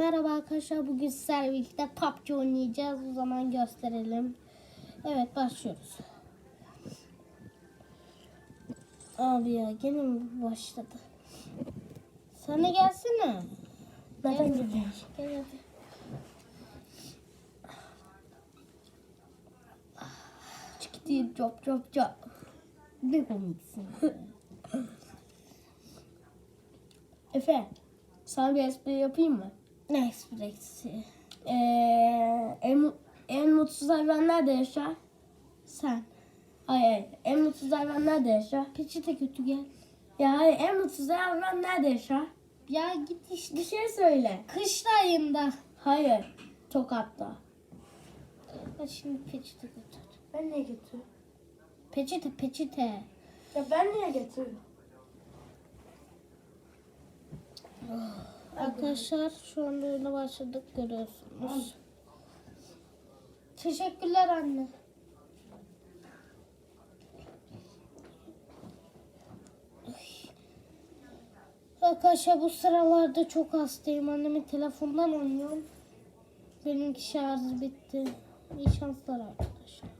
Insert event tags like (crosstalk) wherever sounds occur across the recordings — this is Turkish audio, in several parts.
Merhaba arkadaşlar bugün sizlerle birlikte PUBG oynayacağız. O zaman gösterelim. Evet başlıyoruz. Abi ya gene mi başladı? De gelsene. Nereden Gel. geleceğim? Gel hadi. Çıktı çok çok çok. Ne komiksin. Efe, sana bir espri yapayım mı? Ne esprisi? Ee, en, en mutsuz hayvan nerede yaşar? Sen. Hayır. En mutsuz hayvan nerede yaşar? Peçete kötü gel. Ya hayır, en mutsuz hayvan nerede yaşar? Ya git işte. Bir şey söyle. Kış ayında. Hayır, Tokat'ta. Ben şimdi peçete götür. Ben niye götürüyorum? Peçete peçete. Ya ben niye götürüyorum? Arkadaşlar şu anda öyle başladık görüyorsunuz. Teşekkürler anne. Arkadaşlar bu sıralarda çok hastayım. Annemin telefondan oynuyorum. Benimki şarjı bitti. İyi şanslar arkadaşlar.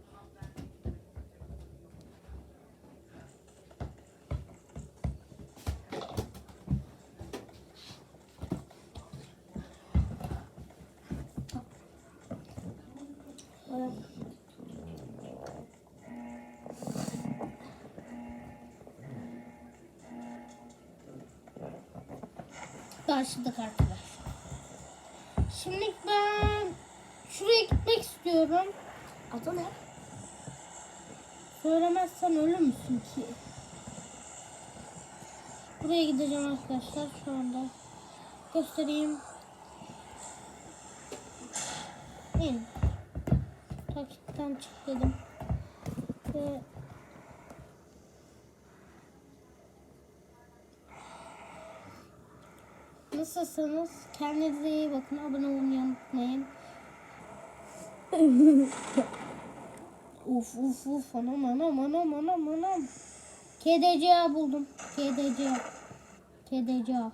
Evet. Karşıdık arkadaşlar. Şimdi ben şuraya gitmek istiyorum. Adı ne? Söylemezsen ölür müsün ki? Buraya gideceğim arkadaşlar şu anda. Göstereyim. Takipten çık dedim. Ve Nasılsınız? Kendinize iyi bakın. Abone olmayı unutmayın. (laughs) Uf uf uf anam anam anam anam anam. KDCA buldum. KDCA. KDCA.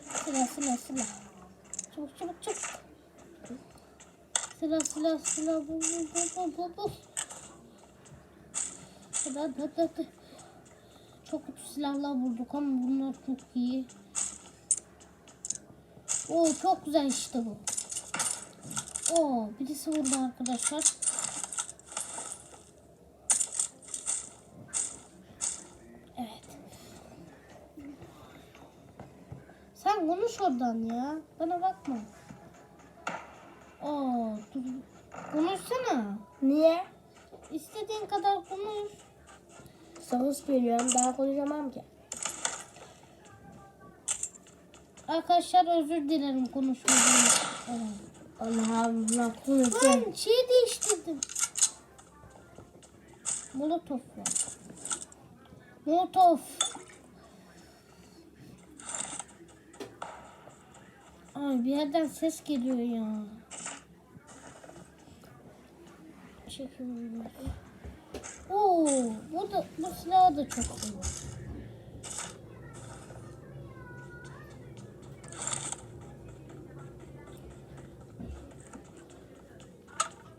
Sıra sıra sıra. Çabuk çabuk çabuk. Sıra sıra bul bul bul bul bul bul. Hadi hadi hadi hadi. Çok kötü silahlar bulduk ama bunlar çok iyi. Oo çok güzel işte bu. Oo birisi vurdu arkadaşlar. Sen konuş oradan ya. Bana bakma. Oo dur. Konuşsana. Niye? İstediğin kadar konuş. Savuz veriyorum, daha konuşamam ki. Arkadaşlar özür dilerim konuşmadığım için. Allah'ım, lafını Ben şey değiştirdim. Molotov var. Molotov. Ay bir yerden ses geliyor ya. Çekim Oo, bu da bu silah da çok iyi.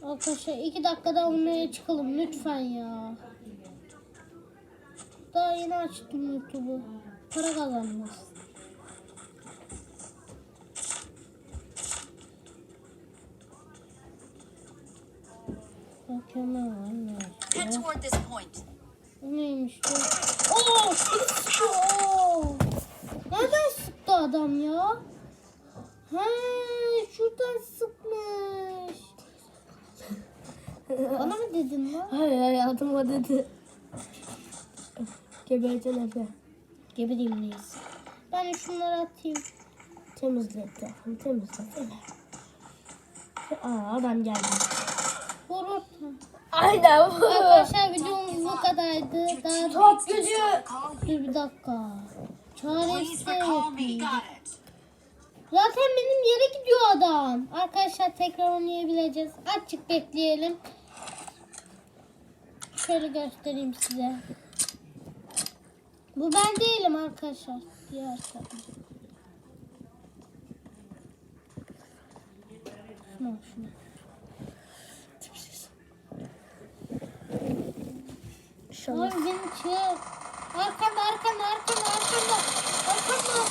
Arkadaşlar iki dakikada olmaya çıkalım lütfen ya. Daha yeni açtım YouTube'u. Para kazanmaz. Ne var ne. Head toward this point. Neymiş bu? Oo! sıktı, oo! Nereden sıktı adam ya? He, şuradan sıkmış. Bana mı dedin lan? Hayır hayatıma dedi. Gebercen Efe. Gebereyim neyse. Ben şunları atayım. Temizle telefonu temizle. Aa adam geldi. Aynen. Arkadaşlar videomuz bu kadardı. Daha Top gücü. dur bir dakika. Çare Please iste recall me. yapayım. Got it. Zaten benim yere gidiyor adam. Arkadaşlar tekrar oynayabileceğiz. Azıcık bekleyelim. Şöyle göstereyim size. Bu ben değilim arkadaşlar. Diğer tabii. Şuna şuna. İnşallah. beni çık. Arkanda arkanda arkanda arkanda. Arkanda.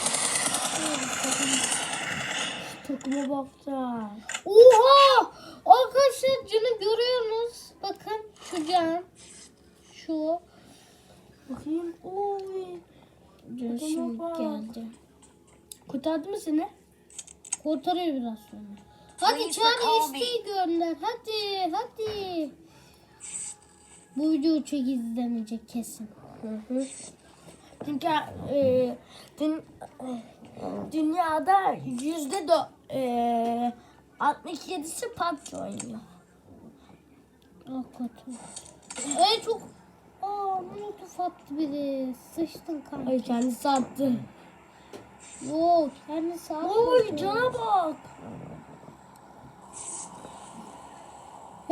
Takıma baktım. Oha! Arkadaşlar canı görüyorsunuz. Bakın şu can. Şu. Bakayım. Oy. Can şimdi bak. geldi. Kurtardı mı seni? Kurtarıyor biraz sonra. Hadi me. isteği gönder. Hadi hadi. Bu video çok izlenecek kesin. Hı hı. Çünkü e, dün, dünyada yüzde do, e, 67'si PUBG oynuyor. Ah kötü. Ay çok... Aa molotof attı biri. Sıçtın kanka. Ay kendisi attı. Yok kendisi atmadı. Oy cana bak.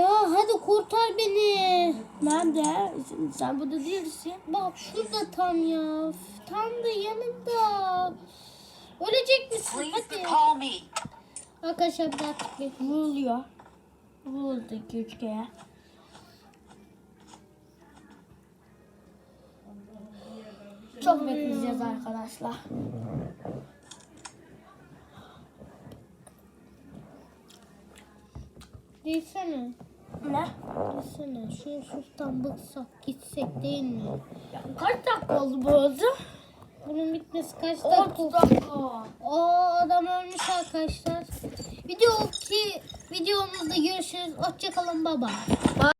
Ya hadi kurtar beni. Nerede? Sen, sen burada değilsin. Bak şurada tam ya. Tam da yanında. Ölecek misin? Hadi. Arkadaşlar bir daha tıklayın. Vuruluyor. Vuruldu 2-3 kere. Çok bekleyeceğiz arkadaşlar. Değilsene. Ne? Değilsene. Şu sustan bıksak gitsek değil mi? Ya, kaç dakika oldu bu arada? Bunun bitmesi kaç dakika? 30 dakika. O adam ölmüş arkadaşlar. Video ki videomuzda görüşürüz. Hoşçakalın baba.